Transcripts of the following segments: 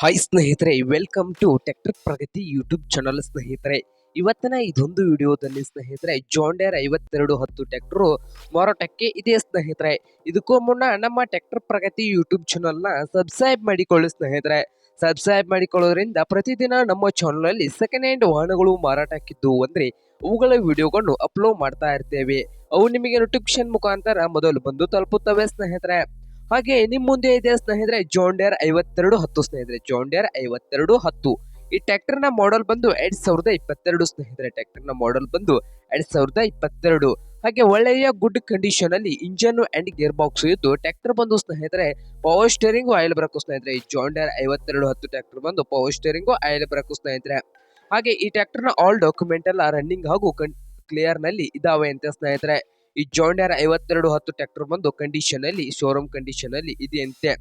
Hi ಸ್ನೇಹಿತರೆ welcome to ಟೆಕ್ಟ್ರಿಕ್ Pragati YouTube channel ಸ್ನೇಹಿತರೆ. ಇವತ್ತಿನ ಇದೊಂದು ವಿಡಿಯೋದಲ್ಲಿ ಸ್ನೇಹಿತರೆ ಜಾಂಡೇರ್ ಐವತ್ತೆರಡು ಹತ್ತು ಟ್ಯಾಕ್ಟ್ರು ಮಾರಾಟಕ್ಕೆ ಇದೆ ಸ್ನೇಹಿತರೆ. ಇದಕ್ಕೂ ಮುನ್ನ ನಮ್ಮ ಟ್ಯಾಕ್ಟರ್ ಪ್ರಗತಿ ಯೂಟ್ಯೂಬ್ ಚಾನಲ್ನ ಸಬ್ಸ್ಕ್ರೈಬ್ ಮಾಡಿಕೊಳ್ಳಿ ಸ್ನೇಹಿತರೆ. ಸಬ್ಸ್ಕ್ರೈಬ್ ಮಾಡಿಕೊಳ್ಳೋದ್ರಿಂದ ಪ್ರತಿದಿನ ನಮ್ಮ ಚಾನಲಲ್ಲಿ ಸೆಕೆಂಡ್ ಹ್ಯಾಂಡ್ ವಾಹನಗಳು ಮಾರಾಟಕ್ಕಿದ್ದು ಅಂದರೆ ಅವುಗಳ ವಿಡಿಯೋಗಳನ್ನು ಅಪ್ಲೋಡ್ ಮಾಡ್ತಾ ಇರ್ತೇವೆ. ಅವು ನಿಮಗೆ ನೋಟಿಫಿಕೇಶನ್ ಮುಖಾಂತರ ಮೊದಲು ಬಂದು ತಲುಪುತ್ತವೆ ಸ್ನೇಹಿತರೆ. ಹಾಗೆ ನಿಮ್ ಮುಂದೆ ಇದೆ ಸ್ನೇಹಿತರೆ ಜೋಂಡೇರ್ ಐವತ್ತೆರಡು ಹತ್ತು ಸ್ನೇಹಿತರೆ. ಜೋಂಡೇರ್ ಐವತ್ತೆರಡು ಹತ್ತು. ಈ ನ ಮಾಡೆಲ್ ಬಂದು ಎರಡ್ ಸಾವಿರದ ಇಪ್ಪತ್ತೆರಡು ಸ್ನೇಹಿತರೆ. ಟ್ರ್ಯಾಕ್ಟರ್ನ ಮಾಡೆಲ್ ಬಂದು ಎರಡ್ ಸಾವಿರದ ಇಪ್ಪತ್ತೆರಡು. ಹಾಗೆ ಒಳ್ಳೆಯ ಗುಡ್ ಕಂಡೀಷನ್ ಅಲ್ಲಿ ಇಂಜನ್ ಅಂಡ್ ಗೇರ್ ಬಾಕ್ಸ್ ಇದ್ದು ಟ್ರ್ಯಾಕ್ಟರ್ ಬಂದು ಸ್ನೇಹಿತರೆ ಪವರ್ ಸ್ಟೇರಿಂಗ್ ಆಯಿಲ್ ಬ್ರಕು ಸ್ನೇಹಿತರೆ. ಜೋಂಡೇರ್ ಐವತ್ತೆರಡು ಹತ್ತು ಟ್ರ್ಯಾಕ್ಟರ್ ಬಂದು ಪವರ್ ಸ್ಟೇರಿಂಗ್ ಆಯಿಲ್ ಬ್ರಕು ಸ್ನೇಹಿತರೆ. ಹಾಗೆ ಈ ಟ್ರ್ಯಾಕ್ಟರ್ನ ಆಲ್ ಡಾಕ್ಯುಮೆಂಟ್ ಎಲ್ಲ ರನ್ನಿಂಗ್ ಹಾಗೂ ಕ್ಲಿಯರ್ನಲ್ಲಿ ಇದಾವೆ ಅಂತ ಸ್ನೇಹಿತರೆ. ಈ ಜಾಂಡಿಯರ್ ಐವತ್ತೆರಡು ಹತ್ತು ಟ್ರ್ಯಾಕ್ಟರ್ ಬಂದು ಕಂಡೀಷನ್ ಅಲ್ಲಿ ಶೋರೂಮ್ ಕಂಡೀಷನ್ ಅಲ್ಲಿ ಇದೆಯಂತೆ.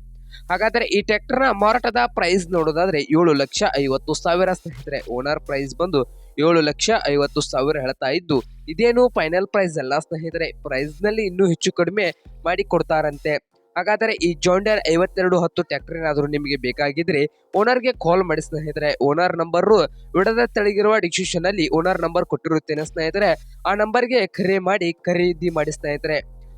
ಹಾಗಾದ್ರೆ ಈ ಟ್ರ್ಯಾಕ್ಟರ್ನ ಮಾರಾಟದ ಪ್ರೈಸ್ ನೋಡೋದಾದ್ರೆ ಏಳು ಲಕ್ಷ ಐವತ್ತು ಸಾವಿರ ಸ್ನೇಹಿತರೆ. ಓನರ್ ಪ್ರೈಸ್ ಬಂದು ಏಳು ಲಕ್ಷ ಐವತ್ತು ಸಾವಿರ ಹೇಳ್ತಾ ಇದ್ದು, ಇದೇನು ಫೈನಲ್ ಪ್ರೈಸ್ ಅಲ್ಲ ಸ್ನೇಹಿತರೆ. ಪ್ರೈಸ್ನಲ್ಲಿ ಇನ್ನೂ ಹೆಚ್ಚು ಕಡಿಮೆ ಮಾಡಿ ಕೊಡ್ತಾರಂತೆ ಹಾಗಾದರೆ ಈ ಜೋಂಡರ್ ಐವತ್ತೆರಡು ಹತ್ತು ಟ್ಯಾಕ್ಟರ್ ಏನಾದರೂ ನಿಮಗೆ ಬೇಕಾಗಿದ್ರೆ ಓನರ್ಗೆ ಕಾಲ್ ಮಾಡಿ ಸ್ನೇಹಿತರೆ. ಓನರ್ ನಂಬರು ವಿಡದ ತೆಳಗಿರುವ ಡಿಸ್ಕ್ರಿಪ್ಷನ್ ಅಲ್ಲಿ ಓನರ್ ನಂಬರ್ ಕೊಟ್ಟಿರುತ್ತೇನೆ ಸ್ನೇಹಿತರೆ. ಆ ನಂಬರ್ಗೆ ಕರೆ ಮಾಡಿ ಖರೀದಿ ಮಾಡಿ ಸ್ನೇಹಿತರೆ.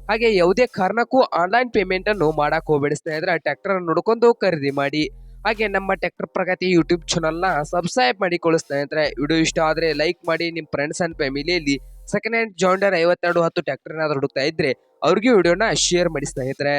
ಹಾಗೆ ಯಾವುದೇ ಕಾರಣಕ್ಕೂ ಆನ್ಲೈನ್ ಪೇಮೆಂಟ್ ಅನ್ನು ಮಾಡಕ್ ಹೋಗಬೇಡಿ ಸ್ನೇಹಿತರೆ. ಟ್ಯಾಕ್ಟರ್ ನೋಡ್ಕೊಂಡು ಖರೀದಿ ಮಾಡಿ. ಹಾಗೆ ನಮ್ಮ ಟ್ಯಾಕ್ಟರ್ ಪ್ರಗತಿ ಯೂಟ್ಯೂಬ್ ಚಾನಲ್ನ ಸಬ್ಸ್ಕ್ರೈಬ್ ಮಾಡಿಕೊಳ್ಳಿ ಸ್ನೇಹಿತರೆ. ವಿಡಿಯೋ ಇಷ್ಟ ಆದರೆ ಲೈಕ್ ಮಾಡಿ ನಿಮ್ಮ ಫ್ರೆಂಡ್ಸ್ ಅಂಡ್ ಫ್ಯಾಮಿಲಿಯಲ್ಲಿ ಸೆಕೆಂಡ್ ಹ್ಯಾಂಡ್ ಜಾಂಡರ್ ಐವತ್ತೆರಡು ಹತ್ತು ಟ್ಯಾಕ್ಟರ್ ಏನಾದರೂ ಹುಡುಕ್ತಾ ಇದ್ರೆ ಅವ್ರಿಗೂ ವಿಡಿಯೋನ ಶೇರ್ ಮಾಡಿ ಸ್ನೇಹಿತರೆ.